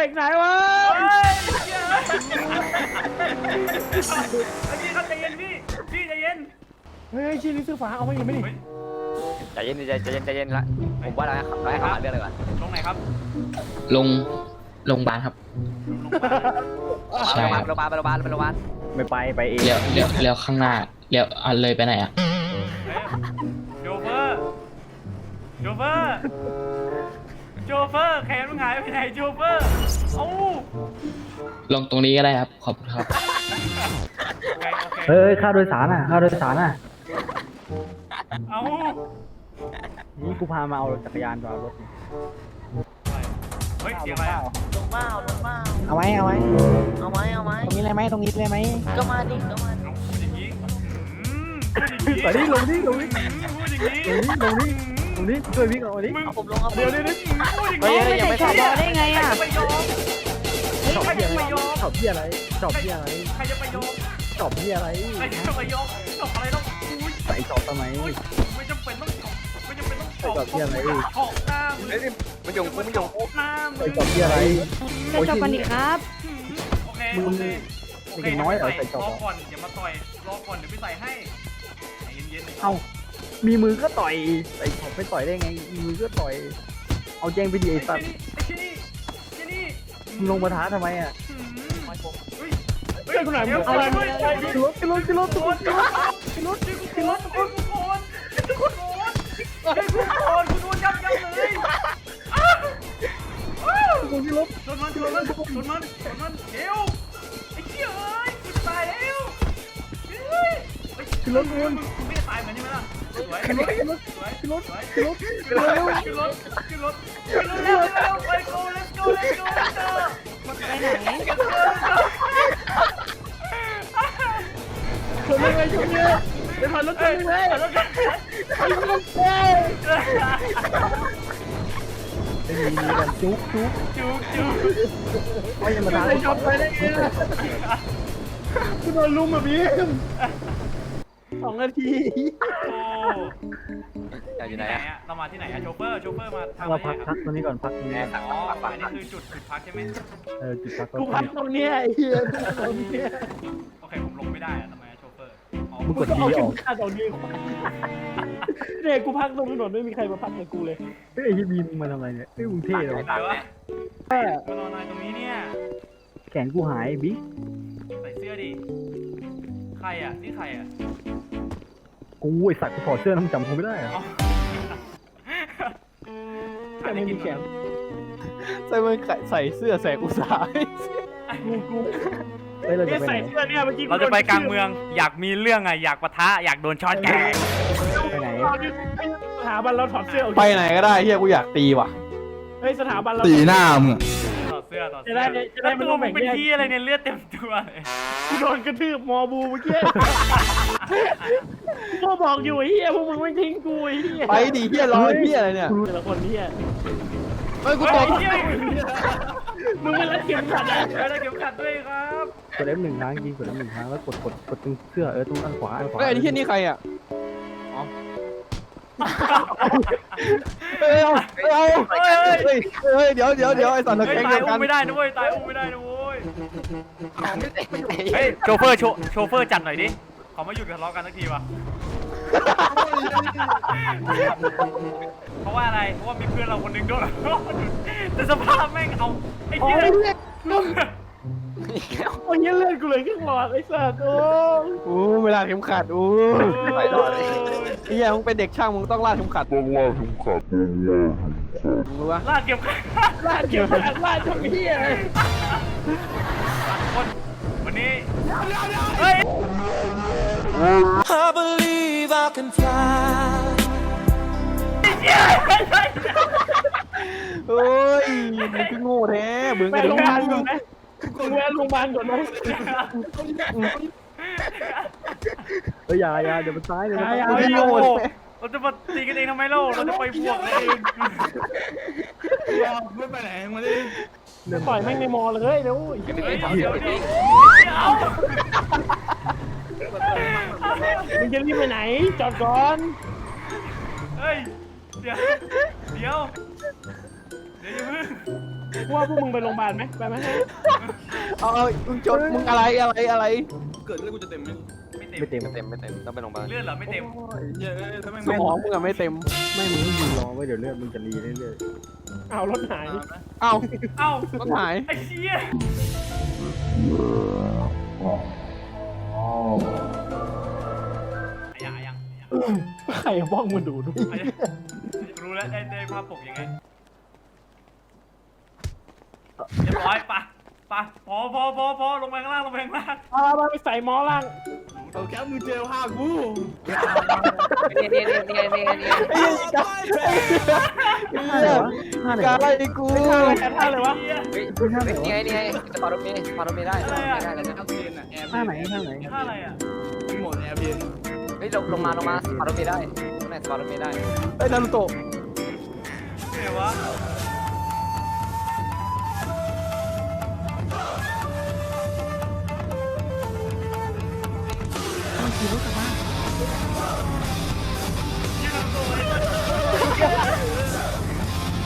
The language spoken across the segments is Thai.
ด็กไหนวะเฮ้ยเหี้ยเฮ้ยพี่ครับใจเย็นพี่ พี่ใจเย็นเฮ้ยชี้นี่เสื้อฟ้าเอามาอีกไมนี่เฮ้ยใจเย็นดิใจใจเย็นใจเย็นละผมว่าเราให้เราให้เขาหาเรื่องเลยก่อนตรงไหนครับลงโรงพยาบาลครับ ใช่โรงพยาบาลโรงพยาบาลโรงพยาบาลไม่ไปไปเองเลี้ยวเลี้ยวเลี้ยวข้างหน้าเลี้ยวอะเลยไปไหนอะเฮ้ยโชเฟอร์โชเฟอร์ โชเฟอร์แขนมึงหายไปไหนโชเฟอร์เอ้าลงตรงนี้ก็ได้ครับ ขอบคุณครับ โอเคโอเคเฮ้ยค่าโดยสารอะค่าโดยสารอะเอ้านี่กูพามาเอาจักรยานไปเอารถ เฮ้ยเสียงอะไรอะลงมาลงมาเอาไหมเอาไหมเอาไหมเอาไหมตรงนี้เลยไหมตรงนี้เลยไหมก็มาดิก็มาดิเอ้าพูดอย่างนี้อืมพูดอย่างนี้ ไปดิลงดิลงดิ อืมพูดอย่างนี้ลงดิลงดิ ลงดิช่วยวิ่งเอาดิมึงเอาผมลงเอาผมเดี๋ยวเดี๋ยวเดี๋ยวพูดอย่างนี้เฮ้ยยังไม่ขับรถได้ไงอะ ใครจะไปยอมชอบใครเพี้ยจะอะไรไปยอมชอบเพี้ยอะไรชอบเพี้ยอะไรใครจะไปยอมชอบเพี้ยอะไรใครจะไปยอมจบอะไรต้องอุ้ยใส่ชอบทำไมอุ้ยไม่จำเป็นต้องจบไม่จำเป็นต้องจบใส่จบที่อะไรขอบหน้ามึงเฮ้ยมันยงมันยงหน้ามึใส่งชอบเพี้ยอะไรจะจบกันอีกครับ โอเคโอเคโอเคเด็กน้อยเหรอใส่จอบรอก่อนอย่ามาต่อยรอก่อนเดี๋ยวพี่ใส่ให้ใจเย็นๆ เอ้า มีมือก็ต่อยใส่ชอบไม่ต่อยได้ไง มีมือก็ต่อย เอาแจ้งไปดีไอ้สัตว์ไอ้ที่นี่ไอ้ที่นี่มึงลงมาท้าทำไมอะเฮ้ยเฮ้ยกูไหนมึงอะไรเฮ้ยเฮ้ยขึ้นรถขึ้นรถขึ้นรถโดนโดนช่วยกูโดนช่วยกูโดนช่วยกูโดนช่วยกูโดนกูโดนยับยับเลยอ้าวอ้าวขึ้นรถชนมันชนมันชนมันชนมันเร็วไอ้เหี้ยเอ้ยกูจะตายแล้วเฮ้ยขึ้นรถมึงมึงไม่ตายเหมือน ขึ้นรถขึ้นรถขึ้นรถขึ้นรถขึ้นรถขึ้นรถขึ้นรถขึ้นรถเร็วเร็วไป go let's go let's go let's go ไปไหนชนเลยชนเลยไปผ่านรถชนเลยรถมีมีกันจุ๊กจุ๊กจุ๊กจุ๊กไม่ยังมาท้าชอบไปได้ไงกูโดนลุมแบบนี้สองนาทีโอ้ อยากอยู่ไหนไหนอะอะเรามาที่ไหนอะโชเฟอร์ โชเฟอร์มาทำเราอะไรพักอะพักตรงนี้ก่อนพักตรงนี้อ๋ออันนี้คือจุดจุดพักใช่ไหมเออจุดพักกูพักตรงเนี้ยไอ้เหี้ยตรงเนี้ยโอเค ผมลงไม่ได้อะทำไมอะโชเฟอร์ อ๋อมึงกดก็ทีเอาอเข็อมกขัดออกดีกว่าเนี่ยกูพักตรงถนนไม่มีใครมาพักกับกูเลยเฮ้ยไอ้ที่บีมมาทำอะไรเนี่ยเฮ้ยมึงเท่เลยวะเดี๋ยววะแม่มานอนอะไรตรงนี้เนี่ย แขนกูหายบิ๊กใส่เสื้อดิ ใครอะนี่ใครอะ กูไอสัตว์กูถอดเสื้อแล้วมึงจำกูไม่ได้อะอ๋อแต่ไม่มีแขนใส่มันใส่เสื้อแสกอุตสาห์กูกูเฮ้ยเราเนี่จะยไปไหใส่นเสื้อเนี่ยเมื่อกี้เราจะไปกลางเมือง อยากมีเรื่องอะอยากปะทะ อยากโดนช็อตแกงไปไหนสถาบันเราถอดเสื้อออกไปไหนก็ได้เฮียกูอยากตีว่ะเฮ้ยสถาบันเราตีหน้ามึงอะต่อดเสื้อต่อดจะเสื้อได้จะได้แล้วไม่ตัต้วองมึแบ่งงเป็นแยกที่อะไรเนี่ยเลือดเต็มตัวเลย กูโดนกระทืบมอบูเมื่อกี้พ่อ บอกอยู่ไอ้เหี้ยพวกมึงไม่ทิ้งกูไอ้เหี้ยไปดิเฮียรอเฮียอะไรเนี่ยแต่ละคนเหี้ยเฮ้ยกูเฮ้ตยกเฮ้ยมึงไม่รัดเข็มขัดอะเฮ้ยได้เข็มขัดด้วยครับกด F หนึ่งครั้งยิงกด F หนึ่งครั้งแล้วกดกดกดตรงเสื้อเออตรงอันขวาอันขวาเฮ้ยไอ้เฮียนี่ใครอะเฮ้ยเอาเฮ้ยเอาเฮ้ยเฮ้ยเฮ้ยเฮ้ยเดี๋ยวเดี๋ยวเดี๋ยวไอ้สัตว์ตะเฮ้ยแกงตาเดียยวกัอุ้นมไม่ได้นะเว้ยตายอุ้มไม่ได้นะเว้ยเฮ้ยโชเฟอร์โชโชเฟอร์จัดหน่อยดิเขามาหยุดทะเลาะกันสักทีวะ เพราะว่าอะไร เพราะว่ามีเพื่อนเราคนหนึงโดนแต่สภาพแม่งเอาไอ้โอ้เหี้ยยเลือดโอ้ยเลือดกูเลยครึ่งหลอดไอ้สัตว์โอ้โอ้เวลาเข็มขัดโอ้ไปรอดเลย ไอ้เฮียมึงเป็นเด็กช่างมึงต้องลาดเข็มขัดต้องลาดเข็มขัดมึงรู้ปะลาดเก็บขัดลาดเกี่ยวกับลาดจนเหี้ยคนวันนี้เฮ้ย I believe I can fly โอ้ยมึงคือโง่แท้เบิ่งไปโรงพยาบาลก่อนไหมมึงแวะโรงพยาบาลก่อนไหมเฮ้ยอย่าอย่าเดี๋ยวมันซ้ายเลยนะอย่าเฮ้ยอย่าโอ้โหเราจะมาตีกันเองทำไมเล่าเราจะไปบวกกันเองไม่ไปไหนมาดิปล่อยแม่งในมอเลยเดี๋ยวเฮ้ยวเดี๋ยว มึงจะรีบไปไหน จอดก่อน เฮ้ย เดี๋ยว เดี๋ยว เดี๋ยวอย่าเพิ่งกูว่าพวกมึงไปโรงพยาบาลไหมไปไหมเอาเอามึงจดมึงอะไรอะไรอะไรเกิดเรื่องกูจะเต็มไหมไม่เต็ม ไม่เต็มไม่เต็มไม่เต็มต้องไปโรงพยาบาลเลือดเหรอไม่เต็ม เยอะถ้าไม่สมองมึงอะไม่เต็มไม่มึงต้องยืนรอไว้เดี๋ยวเลือดมึงจะรีเรื่อยเอารถหาย เอ้าเอ้าต้นหาย ไอ้เชี่ยไใครเอาบ้องมาดูดูไอ้ยังรู้แล้วได้ได้ภาพปกยังไงเรียบร้อยปะปะพอพอพอพอลงไปข้างล่างลงไปข้างล่างเอามาไปใส่หมอล่างเอาแค่มือเจลผ้ากูนี่นี่นี่นี่นี่นี่ไอ้เหี้ยกาๆท่าไหนวะท่าไหนกาวะอะไรกูท่าอะไรกันท่าอะไรวะเหี้ยเฮ้ยนี่ไงนี่ไงจะปารุมีปารุมีได้ได้ได้ได้ท่าไหนท่าไหนท่าอะไรอะเฮ้ยลงลงมาลงมาปารุมีได้ไม่ปารุมีได้ไอ้ยนารุโตะเดี๋ยววะ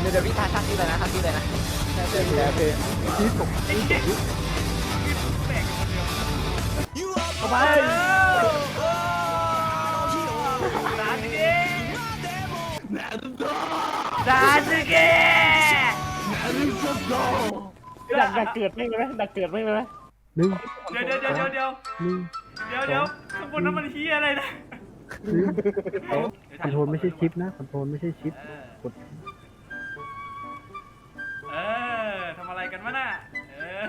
เดี๋ยวเดี๋ยวพี่ทาท่าที่เลยนะท่าที่เลยนะแผลเป็นที่ตกเอาไป ดาซึเกะดักดักเกิดไม่เลยไหมดักเกิดไม่เลยไหมหนึ่งเดี๋ยวเดี๋ยวเดี๋ยวเดี๋ยวหนึ่งเดี๋ยวเดี๋ยวข้างบนนั้นมันเฮียอะไรนะคอนโทรลไม่ใช่ชิปนะคอนโทรลไม่ใช่ชิปกดเออทำอะไรกันวะน่ะเออ